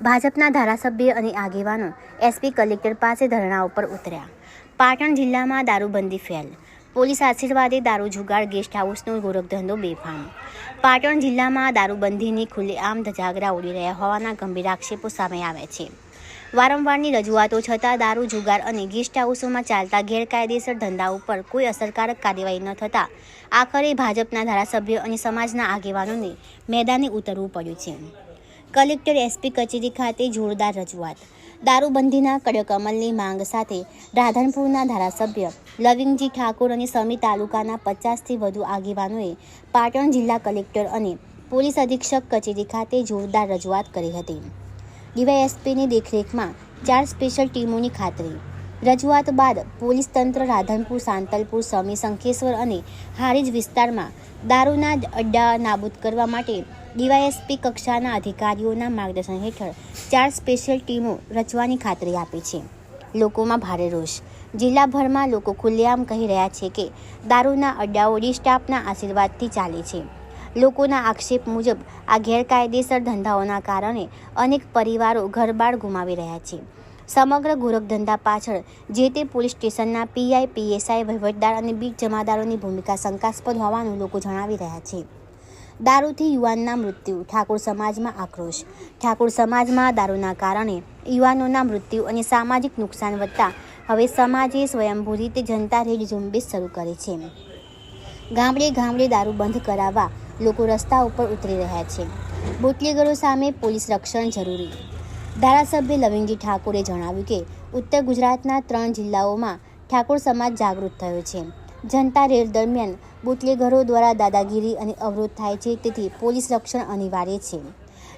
ભાજપના ધારાસભ્ય અને આગેવાનો એસપી કલેક્ટર પાસે ધરણા ઉપર ઉતર્યા. પાટણ જિલ્લામાં દારૂબંધી ફેલ. પોલીસ આશીર્વાદે દારૂ જુગાર ગેસ્ટ હાઉસનો ગોરખધંધો બેફામ. પાટણ જિલ્લામાં દારૂબંધીની ખુલ્લેઆમ ધજાગરા ઉડી રહ્યા હોવાના ગંભીર આક્ષેપો સામે આવે છે. વારંવારની રજૂઆતો છતાં દારૂ જુગાર અને ગેસ્ટ હાઉસોમાં ચાલતા ગેરકાયદેસર ધંધા ઉપર કોઈ અસરકારક કાર્યવાહી ન થતાં આખરે ભાજપના ધારાસભ્યો અને સમાજના આગેવાનોને મેદાને ઉતરવું પડ્યું છે. કલેક્ટર એસપી કચેરી ખાતે જોરદાર રજૂઆત. દારૂબંધીના કડક અમલની માંગ સાથે રાધનપુરના ધારાસભ્ય લવિંગજી ઠાકોર અને સમી તાલુકાના પચાસથી વધુ આગેવાનોએ પાટણ જિલ્લા કલેક્ટર અને પોલીસ અધિક્ષક કચેરી ખાતે જોરદાર રજૂઆત કરી હતી. ડીવાયએસપીની દેખરેખમાં ચાર સ્પેશિયલ ટીમોની ખાતરી. રજૂઆત બાદ પોલીસ તંત્ર રાધનપુર, સાંતલપુર, સમી, શંખેશ્વર અને હારીજ વિસ્તારમાં દારૂના અડ્ડા નાબૂદ કરવા માટે ડીવાયએસપી કક્ષાના અધિકારીઓના માર્ગદર્શન હેઠળ ચાર સ્પેશિયલ ટીમો રચવાની ખાતરી આપી છે. લોકોમાં ભારે રોષ. જિલ્લાભરમાં લોકો ખુલ્લેઆમ કહી રહ્યા છે કે દારૂના અડ્ડાઓ ડી સ્ટાફના આશીર્વાદથી ચાલે છે. લોકોના આક્ષેપ મુજબ આ ગેરકાયદેસર ધંધાઓના કારણે અનેક પરિવારો ઘરબાર ગુમાવી રહ્યા છે. સમગ્ર ગોરખધંધા પાછળ જે તે પોલીસ સ્ટેશનના પીઆઈ પીએસઆઈ વહીવટદાર અને બીટ જમાદારોની ભૂમિકા શંકાસ્પદ હોવાનું લોકો જણાવી રહ્યા છે. દારૂથી યુવાનના મૃત્યુ, ઠાકોર સમાજમાં આક્રોશ. ઠાકોર સમાજમાં દારૂના કારણે યુવાનોના મૃત્યુ અને સામાજિક નુકસાન વધતા હવે સમાજે સ્વયંભૂ રીતે જનતા રેડ ઝુંબેશ શરૂ કરી છે. ગામડે ગામડે દારૂ બંધ કરાવવા લોકો રસ્તા ઉપર ઉતરી રહ્યા છે. બુટલેગરો સામે પોલીસ રક્ષણ જરૂરી. ધારાસભ્ય લવિંગજી ઠાકોરે જણાવ્યું કે, ઉત્તર ગુજરાતના ત્રણ જિલ્લાઓમાં ઠાકોર સમાજ જાગૃત થયો છે. જનતા રેડ દરમિયાન બુટલેગરો દ્વારા દાદાગીરી અને અવરોધ થાય છે, તેથી પોલીસ રક્ષણ અનિવાર્ય છે.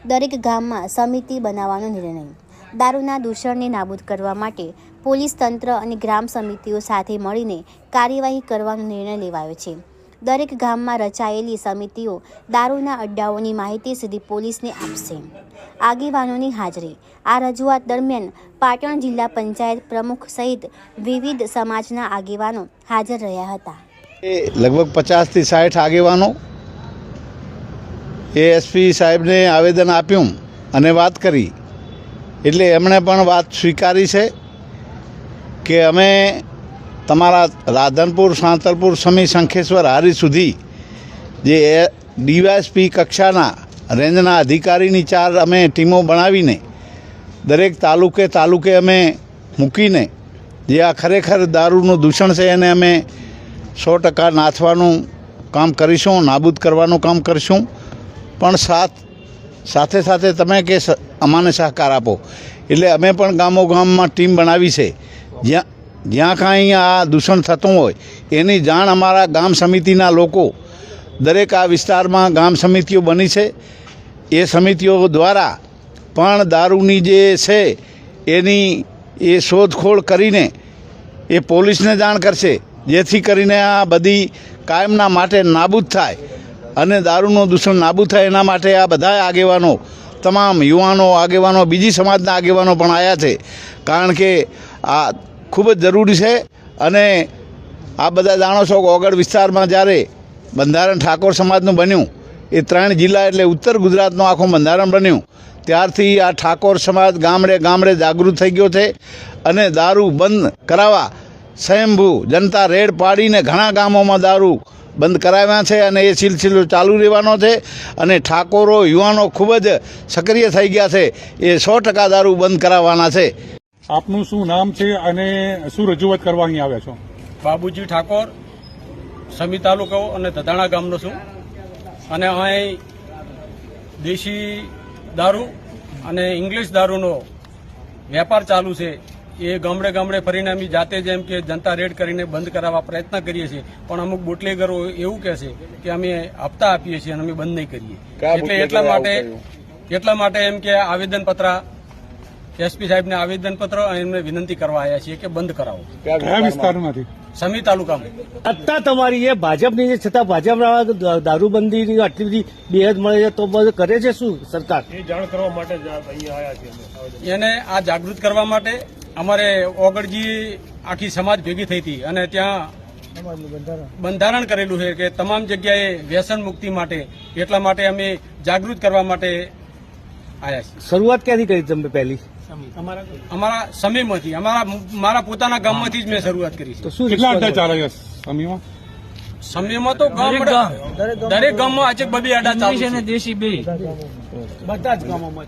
દરેક ગામમાં સમિતિ બનાવવાનો નિર્ણય. દારૂના દૂષણને નાબૂદ કરવા માટે પોલીસ તંત્ર અને ગ્રામ સમિતિઓ સાથે મળીને કાર્યવાહી કરવાનો નિર્ણય લેવાયો છે. દરેક ગામમાં રચાયેલી સમિતિઓ દારૂના અડ્ડાઓની માહિતી સીધી પોલીસને આપશે. આગેવાનોની હાજરી. આ રજૂઆત દરમિયાન પાટણ જિલ્લા પંચાયત પ્રમુખ સહિત વિવિધ સમાજના આગેવાનો હાજર રહ્યા હતા. એ લગભગ પચાસથી સાઠ આગેવાનો એએસપી સાહેબને આવેદન આપ્યું અને વાત કરી. એટલે એમણે પણ વાત સ્વીકારી છે કે અમે તમારા રાધનપુર, સાંતલપુર, સમી, શંખેશ્વર, હારી સુધી જે ડીવાયએસપી કક્ષાના રેન્જના અધિકારીની ચાર અમે ટીમો બનાવીને દરેક તાલુકે તાલુકે અમે મૂકીને જે આ ખરેખર દારૂનું દૂષણ છે એને અમે સો ટકા નાથવાનું કામ કરીશું, નાબૂદ કરવાનું કામ કરીશું. પણ સાથ, સાથે સાથે તમે કે અમાને સહકાર આપો. એટલે અમે પણ ગામો ગામમાં ટીમ બનાવી છે. જ્યાં જ્યાં કાંઈ આ દૂષણ થતું હોય, એની જાણ અમારા ગામ સમિતિના લોકો, દરેક આ વિસ્તારમાં ગામ સમિતિઓ બની છે. એ સમિતિઓ દ્વારા પણ દારૂની જે છે, એની એ શોધખોળ કરીને એ પોલીસને જાણ કરશે, જેથી કરીને આ બધી કાયમના માટે નાબૂદ થાય અને દારૂનું દૂષણ નાબૂદ થાય એના માટે આ બધા આગેવાનો, તમામ યુવાનો આગેવાનો, બીજી સમાજના આગેવાનો પણ આવ્યા છે. કારણ કે આ ખૂબ જ જરૂરી છે અને આ બધા જાણો છો કે ઓગળ વિસ્તારમાં જ્યારે બંધારણ ઠાકોર સમાજનું બન્યું, એ ત્રણ જિલ્લા એટલે ઉત્તર ગુજરાતનું આખું બંધારણ બન્યું, ત્યારથી આ ઠાકોર સમાજ ગામડે ગામડે જાગૃત થઈ ગયો છે અને દારૂ બંધ કરાવવા સ્વયંભૂ જનતા રેડ પાડીને ઘણા ગામોમાં દારૂ બંધ કરાવ્યા છે અને એ સિલસિલો ચાલુ રહેવાનો છે અને ઠાકોરો, યુવાનો ખૂબ જ સક્રિય થઈ ગયા છે. એ સો ટકા દારૂ બંધ કરાવવાના છે. આપનું શું નામ છે અને શું રજૂઆત કરવા અહીં આવ્યા છો? બાબુજી ઠાકોર સમી તાલુકો અને ધધાણા ગામનો છું. અને અહીં દેશી દારૂ અને ઇંગ્લિશ દારૂનો વેપાર ચાલુ છે. એ ગામડે ગામડે ફરીને અમે જાતે જેમ કે જનતા રેડ કરીને બંધ કરાવવા પ્રયત્ન કરીએ છીએ. પણ અમુક બુટલેગરો એવું કહે છે કે અમે હપ્તા આપીએ છીએ અને અમે બંધ નહીં કરીએ. એટલે એટલા માટે એટલા માટે એમ કે આવેદનપત્ર એસપી સાહેબને આવેદનપત્ર અને એમને વિનંતી કરવા આવ્યા છીએ કે બંધ કરાવો. કયા વિસ્તારમાંથી? સમી તાલુકામાં. અત્યારે તમારી એ ભાજપની જે છતાં ભાજપના દારૂબંધીની આટલી બધી બેહદ મળે છે તો બધું કરે છે શું સરકાર? કરવા માટે એને આ જાગૃત કરવા માટે અમારે ઓગળજી આખી સમાજ ભેગી થઈ હતી અને ત્યાં બંધારણ કરેલું છે કે તમામ જગ્યાએ વ્યસન મુક્તિ માટે એટલા માટે અમે જાગૃત કરવા માટે આવ્યા છીએ. શરૂઆત ક્યાંથી કરી તમે પહેલી? અમારા સમીમાંથી અમારા મારા પોતાના ગામમાંથી જ મેં શરૂઆત કરી છે. કેટલા response અડ્ડા ચાલે છે સમીમાં? સમીમાં તો ગામ દરેક ગામમાં આજે બબી અડા ચાલુ છે. બધા જ ગામોમાં